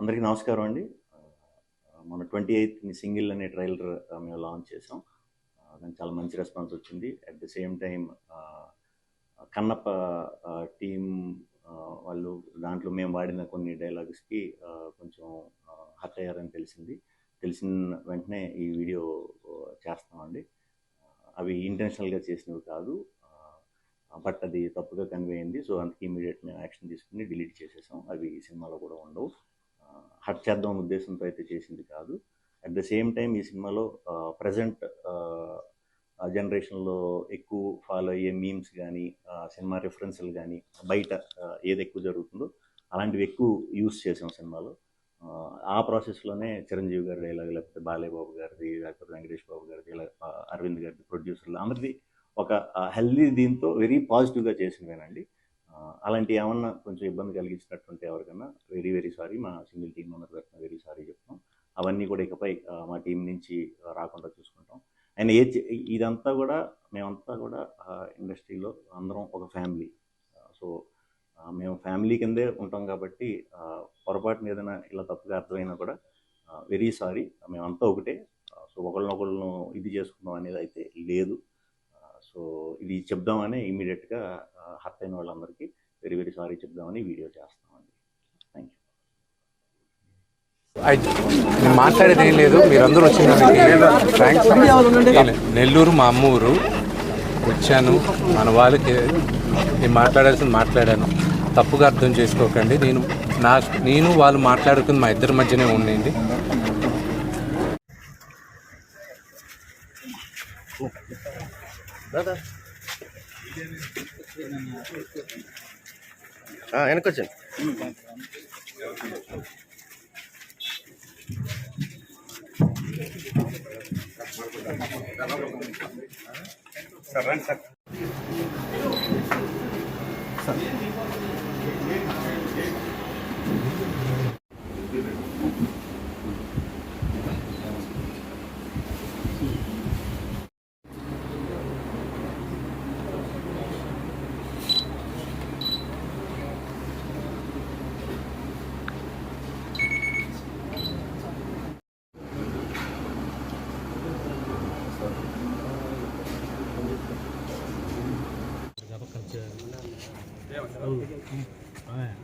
అందరికీ నమస్కారం అండి. మన ట్వంటీ ఎయిత్ని సింగిల్ అనే ట్రైలర్ మేము లాంచ్ చేసాం దానికి చాలా మంచి రెస్పాన్స్ వచ్చింది. At the same time Kannappa team వాళ్ళు దాంట్లో మేము వాడిన కొన్ని డైలాగ్స్కి కొంచెం హర్ట్ అయ్యారని తెలిసింది. తెలిసిన వెంటనే ఈ వీడియో చేస్తామండి అవి ఇంటెన్షనల్గా చేసినవి కాదు. బట్ అది తప్పుగా కన్వే అయింది. సో అందుకే ఇమీడియట్ మేము యాక్షన్ తీసుకుని డిలీట్ చేసేసాం. అవి ఈ సినిమాలో కూడా ఉండవు. హట్ చేద్దాం ఉద్దేశంతో అయితే చేసింది కాదు. అట్ ద సేమ్ టైం ఈ సినిమాలో ప్రజెంట్ జనరేషన్లో ఎక్కువ ఫాలో అయ్యే మీమ్స్ కానీ సినిమా రిఫరెన్స్లు కానీ బయట ఏది ఎక్కువ జరుగుతుందో అలాంటివి ఎక్కువ యూస్ చేసాం సినిమాలో. ఆ, ప్రాసెస్లోనే చిరంజీవి గారి డైలాగ్ లేకపోతే బాలేబాబు గారిది లేకపోతే వెంకటేష్ బాబు గారిది ఇలా అరవింద్ గారిది ప్రొడ్యూసర్లు అందరిది ఒక హెల్దీ దీంతో వెరీ పాజిటివ్గా చేసినవేనండి. అలాంటి ఏమన్నా కొంచెం ఇబ్బంది కలిగించినట్టుంటే ఎవరికన్నా వెరీ వెరీ సారీ మా సింగిల్ టీం మెంబర్ తరఫున వెరీ సారీ చెప్తాం. అవన్నీ కూడా ఇకపై మా టీం నుంచి రాకుండా చూసుకుంటాం. అండ్ ఏ ఇదంతా కూడా మేమంతా కూడా ఇండస్ట్రీలో అందరం ఒక ఫ్యామిలీ. సో మేము ఫ్యామిలీ కిందే ఉంటాం కాబట్టి పొరపాటున ఏదైనా ఇలా తప్పుగా అర్థమైనా కూడా వెరీ సారీ మేమంతా ఒకటే సో ఒకళ్ళనొకళ్ళను ఇది చేసుకుందాం అనేది అయితే లేదు. సో ఇది చెప్దామని ఇమీడియట్గా హర్ట్ అయిన వాళ్ళందరికీ వెరీ వెరీ సారీ చెప్దామని వీడియో చేస్తామండి థ్యాంక్ యూ అయితే నేను మాట్లాడేది ఏం లేదు. మీరందరూ వచ్చిన థ్యాంక్స్ నెల్లూరు మా అమ్మ ఊరు వచ్చాను. మన వాళ్ళకి నేను మాట్లాడాల్సింది మాట్లాడాను. తప్పుగా అర్థం చేసుకోకండి. నేను నా నేను వాళ్ళు మాట్లాడుకుంది మా ఇద్దరి మధ్యనే ఉండండి దాదా వెనకొచ్చాను సార్ రండి సార్ సార్ 嗯，哎。